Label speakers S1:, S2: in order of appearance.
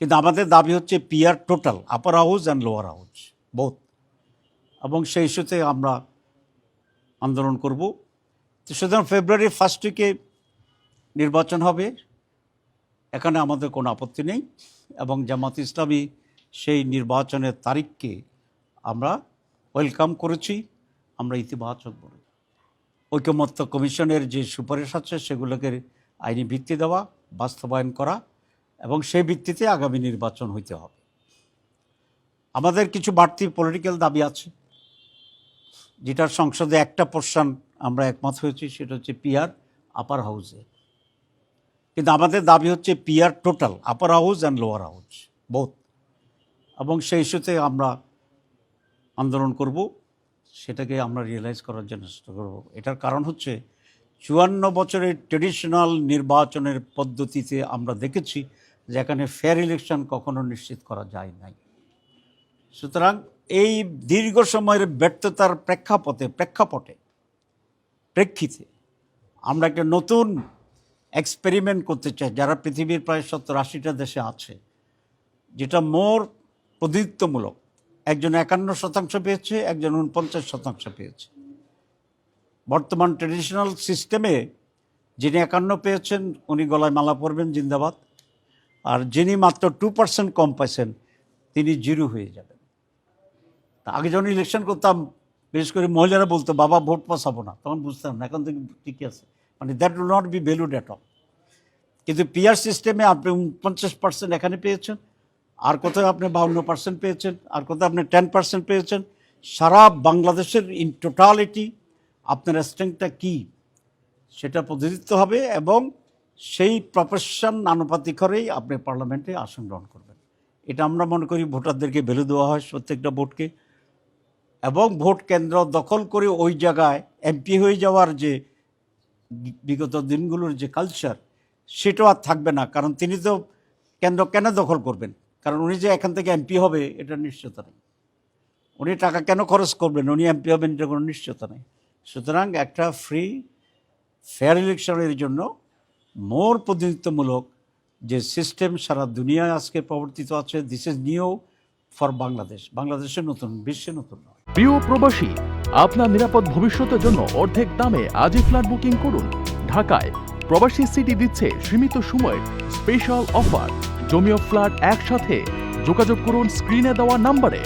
S1: কিন্তু আমাদের দাবি হচ্ছে PR total upper house and lower house both এবং সেই ইস্যুতে আমরা আন্দোলন করব। তো সুতরাং ফেব্রুয়ারি ফার্স্ট উইকে নির্বাচন হবে। এখানে আমাদের কোনো আপত্তি নেই এবং জামাত ইসলামী সেই নির্বাচনের তারিখকে আমরা ওয়েলকাম করেছি। আমরা ইতিবাচক বলি। ঐকমত্য কমিশনের যে সুপারিশ আছে সেগুলোকে আইনি ভিত্তি দেওয়া, বাস্তবায়ন করা এবং সেই ভিত্তিতে আগামী নির্বাচন হইতে হবে। আমাদের কিছু বাড়তি পলিটিক্যাল দাবি আছে, যেটার সংসদে একটা পোর্শন আমরা একমত হয়েছি, সেটা হচ্ছে পিয়ার আপার হাউসে কিন্তু আমাদের দাবি হচ্ছে PR total upper house and lower house both এবং সেই ইস্যুতে আমরা আন্দোলন করব, সেটাকে আমরা রিয়েলাইজ করার জন্য চেষ্টা করব। এটার কারণ হচ্ছে চুয়ান্ন বছরের ট্রেডিশনাল নির্বাচনের পদ্ধতিতে আমরা দেখেছি যে এখানে ফেয়ার ইলেকশন কখনো নিশ্চিত করা যায় নাই। সুতরাং এই দীর্ঘ সময়ের ব্যর্থতার প্রেক্ষাপটে প্রেক্ষাপটে, প্রেক্ষিতে আমরা একটা নতুন এক্সপেরিমেন্ট করতে চাই, যারা পৃথিবীর প্রায় সত্তর আশিটা দেশে আছে, যেটা মোর প্রতিনিধিত্বমূলক। একজন একান্ন শতাংশ পেয়েছে, একজন উনপঞ্চাশ শতাংশ পেয়েছে। বর্তমান ট্রেডিশনাল সিস্টেমে যিনি একান্ন পেয়েছেন, উনি গলায় মালা পরবেন, জিন্দাবাদ। আর যিনি মাত্র টু পার্সেন্ট কম পাইছেন, তিনি জিরো হয়ে যাবেন। তা আগে যখন ইলেকশন করতাম, বিশেষ করে মহিলারা বলতো, বাবা, ভোট পাসাবো না। তখন বুঝতাম না, এখন থেকে ঠিকই আছে। মানে that will not be valued at all কিন্তু পিআর সিস্টেমে আপনি পঞ্চাশ পার্সেন্ট এখানে পেয়েছেন, আর কোথাও আপনি বাউন্ন পার্সেন্ট পেয়েছেন, আর কোথাও আপনি টেন পার্সেন্ট পেয়েছেন। সারা বাংলাদেশের ইন টোটালিটি আপনার স্ট্রেংথটা কী? সেটা প্রতিনিধিত্ব হবে এবং সেই প্রফেশন আনুপাতিক করেই আপনি পার্লামেন্টে আসন গ্রহণ করবেন। এটা আমরা মনে করি ভোটারদেরকে ভ্যালু দেওয়া হয় প্রত্যেকটা ভোটকে। এবং ভোট কেন্দ্র দখল করে ওই জায়গায় এমপি হয়ে যাওয়ার যে বিগত দিনগুলোর যে কালচার সেটাও আর থাকবে না। কারণ তিনি তো কেন্দ্র কেন দখল করবেন? কারণ উনি যে এখান থেকে এমপি হবে, এটা নিশ্চয়তা নেই। উনি টাকা কেন খরচ করবেন? উনি এমপি হবেন, এটা কোনো নিশ্চয়তা নেই। সুতরাং একটা ফ্রি ফেয়ার ইলেকশনের জন্য মোর প্রতিনিধিত্বমূলক যে সিস্টেম সারা দুনিয়ায় আজকে প্রবর্তিত আছে this is new for Bangladesh বাংলাদেশের নতুন, বিশ্বে নতুন
S2: প্রিয় প্রবাসী, আপনার নিরাপদ ভবিষ্যতের জন্য অর্ধেক দামে আজই ফ্ল্যাট বুকিং করুন। ঢাকায় প্রবাসী সিটি দিচ্ছে সীমিত সময়ের স্পেশাল অফার জমিও ফ্ল্যাট একসাথে। যোগাযোগ করুন স্ক্রিনে দেওয়া নাম্বারে